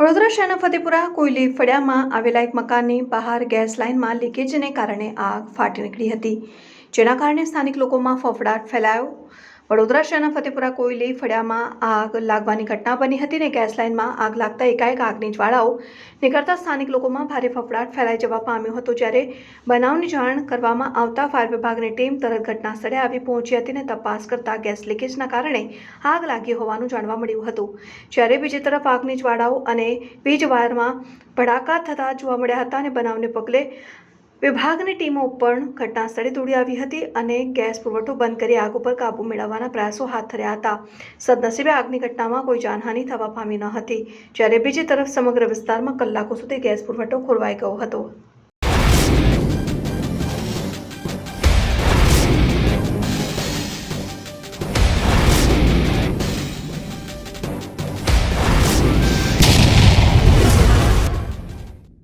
વડોદરા શહેરના ફતેપુરા, કોયલી, ફળિયામાં આવેલા એક મકાનની બહાર ગેસ લાઇનમાં લીકેજને કારણે આગ ફાટી નીકળી હતી, જેના કારણે સ્થાનિક લોકોમાં ફફડાટ ફેલાયો. વડોદરા શહેરના ફતેપુરા કોયલી ફળિયામાં આગ લાગવાની ઘટના બની હતી ને ગેસ લાઇનમાં આગ લાગતા એકાએક આગની જ્વાળાઓ નીકળતા સ્થાનિક લોકોમાં ભારે ફફડાટ ફેલાઈ જવા પામ્યો હતો જ્યારે બનાવની જાણ કરવામાં આવતા ફાયર વિભાગની ટીમ તરત ઘટના સ્થળે આવી પહોંચી હતી ને તપાસ કરતા ગેસ લીકેજના કારણે આગ લાગી હોવાનું જાણવા મળ્યું હતું. જ્યારે બીજી તરફ આગની જ્વાળાઓ અને વીજ વાયરમાં ભડાકા થતા જોવા મળ્યા હતા અને બનાવને પગલે વિભાગની ટીમો પણ ઘટના સ્થળે દોડી આવી હતી અને ગેસ પુરવઠો બંધ કરી આગ ઉપર કાબુ મેળવવાના પ્રયાસો હાથ ધર્યા હતા. સદનસીબે આગની ઘટનામાં કોઈ જાનહાનિ થવા પામી ન હતી. જ્યારે બીજી તરફ સમગ્ર વિસ્તારમાં કલાકો સુધી ગેસ પુરવઠો ખોરવાઈ ગયો હતો.